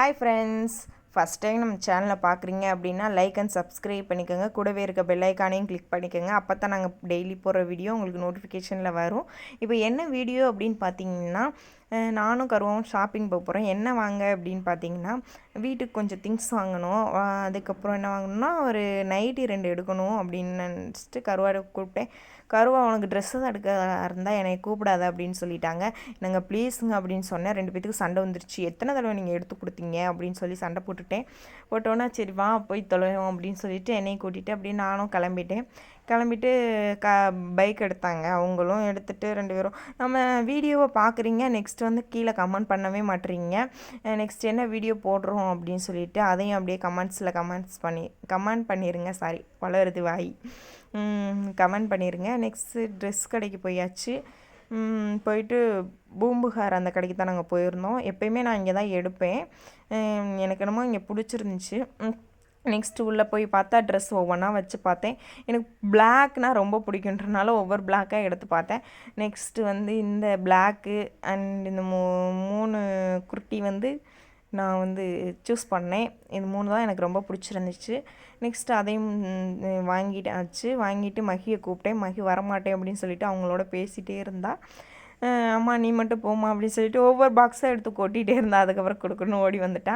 Hi friends first time நம்ம சேனலை பார்க்குறீங்க அப்படின்னா லைக் அண்ட் சப்ஸ்கிரைப் பண்ணிக்கோங்க. கூடவே இருக்க பெல்லைக்கானையும் கிளிக் பண்ணிக்கோங்க. அப்போ தான் நாங்கள் டெய்லி போடுற வீடியோ உங்களுக்கு நோட்டிஃபிகேஷனில் வரும். இப்போ என்ன வீடியோ அப்படின்னு பார்த்தீங்கன்னா நானும் கருவாவும் ஷாப்பிங் போக போகிறோம் என்ன வாங்க அப்படின்னு பார்த்தீங்கன்னா வீட்டுக்கு கொஞ்சம் திங்ஸ் வாங்கணும். அதுக்கப்புறம் என்ன வாங்கணும்னா ஒரு நைட்டி ரெண்டு எடுக்கணும் அப்படின்னு நினச்சிட்டு கருவாடை கூப்பிட்டேன். கருவா உனக்கு ட்ரெஸ்ஸு தான் எடுக்க இருந்தால் என்னை கூப்பிடாத அப்படின்னு சொல்லிட்டாங்க. நாங்கள் ப்ளீஸுங்க அப்படின்னு சொன்னேன். ரெண்டு பேத்துக்கு சண்டை வந்துருச்சு. எத்தனை தடவை நீங்கள் எடுத்து கொடுத்தீங்க அப்படின்னு சொல்லி சண்டை போட்டுட்டேன். போட்டோன்னா சரி வா போய் தொலைவோம் அப்படின்னு சொல்லிட்டு என்னை கூட்டிகிட்டு அப்படியே நானும் கிளம்பிட்டேன். கிளம்பிட்டு க பைக் எடுத்தாங்க. அவங்களும் எடுத்துகிட்டு ரெண்டு பேரும். நம்ம வீடியோவை பார்க்குறீங்க நெக்ஸ்ட் வந்து கீழே கமெண்ட் பண்ணவே மாட்டுறீங்க நெக்ஸ்ட் என்ன வீடியோ போடுறோம் அப்படின்னு சொல்லிட்டு அதையும் அப்படியே கமெண்ட்ஸில் கமெண்ட்ஸ் பண்ணி கமெண்ட் பண்ணிடுங்க சாரி வளருது வாய். கமெண்ட் பண்ணிடுங்க நெக்ஸ்ட்டு ட்ரெஸ் கடைக்கு போயாச்சு. போயிட்டு பூம்புகார் அந்த கடைக்கு தான் நாங்கள் போயிருந்தோம். எப்பயுமே நான் இங்கே தான் எடுப்பேன் எனக்கு என்னமோ இங்கே பிடிச்சிருந்துச்சு. நெக்ஸ்ட்டு உள்ளே போய் பார்த்தா ட்ரெஸ் ஒவ்வொன்றா வச்சு பார்த்தேன். எனக்கு பிளாக்னால் ரொம்ப பிடிக்குன்றனால ஒவ்வொரு பிளாக்காக எடுத்து பார்த்தேன். நெக்ஸ்ட்டு வந்து இந்த பிளாக்கு அண்ட் இந்த மூ மூணு குர்த்தி வந்து நான் வந்து சூஸ் பண்ணேன். இது மூணு தான் எனக்கு ரொம்ப பிடிச்சிருந்துச்சு. நெக்ஸ்ட் அதையும் வாங்கிட்டு வாங்கிட்டாச்சு. வாங்கிட்டு மகியை கூப்பிட்டேன். மகி வரமாட்டேன் அப்படின்னு சொல்லிட்டு அவங்களோட பேசிகிட்டே இருந்தா. அம்மா நீ மட்டும் போம்மா அப்படின்னு சொல்லிட்டு ஒவ்வொரு பாக்ஸாக எடுத்து கொட்டிகிட்டே இருந்தா அதுக்கப்புறம் கொடுக்கணும் ஓடி வந்துட்டா.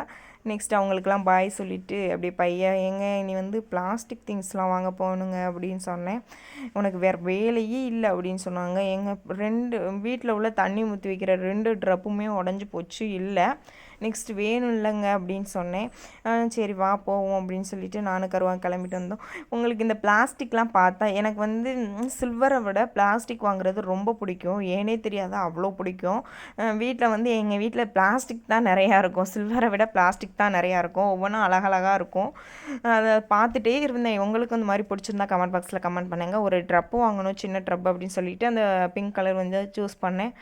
நெக்ஸ்ட் அவங்களுக்குலாம் பாய் சொல்லிட்டு அப்படியே பையன் எங்க நீ வந்து பிளாஸ்டிக் திங்ஸ்லாம் வாங்க போகணுங்க அப்படின்னு சொன்னேன். உனக்கு வேறு வேலையே இல்லை அப்படின்னு சொன்னாங்க. எங்கள் ரெண்டு வீட்டில் உள்ள தண்ணி ஊற்றி வைக்கிற ரெண்டு ட்ரப்புமே உடஞ்சி போச்சு இல்லை. நெக்ஸ்ட் வேணும் இல்லைங்க அப்படின்னு சொன்னேன். சரி வா போவோம் அப்படின்னு சொல்லிட்டு நானும் கருவா கிளம்பிட்டு வந்தோம். உங்களுக்கு இந்த பிளாஸ்டிக்லாம் பார்த்தா எனக்கு வந்து சில்வரை விட பிளாஸ்டிக் வாங்குறது ரொம்ப பிடிக்கும். ஏனே தெரியாத அவ்வளோ பிடிக்கும். வீட்டில் வந்து எங்கள் வீட்டில் பிளாஸ்டிக் தான் நிறையா இருக்கும். சில்வரை விட பிளாஸ்டிக் தான் நிறையா இருக்கும். ஒவ்வொன்றும் அழகழகாக இருக்கும். அதை பார்த்துட்டே இருந்தேன். உங்களுக்கு அந்த மாதிரி பிடிச்சிருந்தா கமெண்ட் பாக்ஸில் கமெண்ட் பண்ணுங்க. ஒரு ட்ரப்பு வாங்கணும் சின்ன ட்ரப் அப்படின்னு சொல்லிட்டு அந்த பிங்க் கலர் வந்து சூஸ் பண்ணேன்.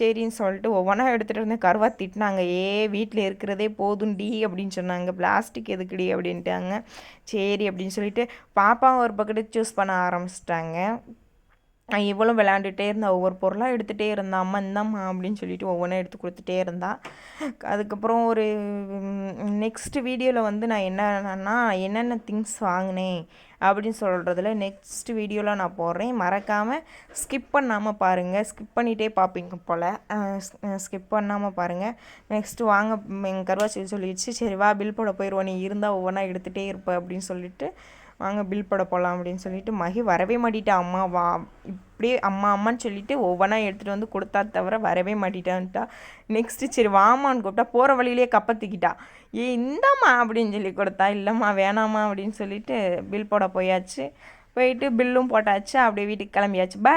சரின்னு சொல்லிட்டு ஒவ்வொன்றா எடுத்துகிட்டு இருந்தேன் கருவா திட்டினாங்க. ஏ வீட்டில் இருக்கிறதே போதும்டி அப்படின்னு சொன்னாங்க. பிளாஸ்டிக் எதுக்குடி? அப்படின்ட்டாங்க. சரி அப்படின்னு சொல்லிட்டு பாப்பாவும் ஒரு பக்கெட்டு சூஸ் பண்ண ஆரம்பிச்சிட்டாங்க. இவளும் விளையாண்டுட்டே இருந்தா ஒவ்வொரு பொருளாக எடுத்துகிட்டே இருந்தா அம்மா இந்தாம்மா அப்படின்னு சொல்லிட்டு ஒவ்வொன்றா எடுத்து கொடுத்துட்டே இருந்தா. அதுக்கப்புறம் ஒரு நெக்ஸ்ட் வீடியோவில் வந்து நான் என்னன்னா என்னென்ன திங்ஸ் வாங்கினேன் அப்படின்னு சொல்கிறதுல நெக்ஸ்ட் வீடியோவில் நான் போடுறேன். மறக்காமல் ஸ்கிப் பண்ணாமல் பாருங்கள் ஸ்கிப் பண்ணிகிட்டே பார்ப்பீங்க போல். ஸ்கிப் பண்ணாமல் பாருங்கள் நெக்ஸ்ட்டு வாங்க எங்கள் கருவாச்சி சொல்லிடுச்சு. சரி வா பில் போட போயிடுவோம் நீ இருந்தால் ஒவ்வொன்றா எடுத்துகிட்டே இருப்ப அப்படின்னு சொல்லிட்டு வாங்க பில் போட போகலாம் அப்படின்னு சொல்லிட்டு மகி வரவே மாட்டிட்டா. அம்மா வா இப்படியே அம்மா அம்மான்னு சொல்லிட்டு ஒவ்வொன்றா எடுத்துகிட்டு வந்து கொடுத்தா தவிர வரவே மாட்டிட்டான்ட்டா. நெக்ஸ்ட்டு சரி வாமான்னு கூப்பிட்டா போகிற வழியிலேயே கப்பத்திக்கிட்டா ஏ இந்தாம்மா அப்படின்னு சொல்லி கொடுத்தா. இல்லைம்மா வேணாம்மா அப்படின்னு சொல்லிட்டு பில் போட போயாச்சு. போயிட்டு பில்லும் போட்டாச்சு. அப்படியே வீட்டுக்கு கிளம்பியாச்சு. பாய்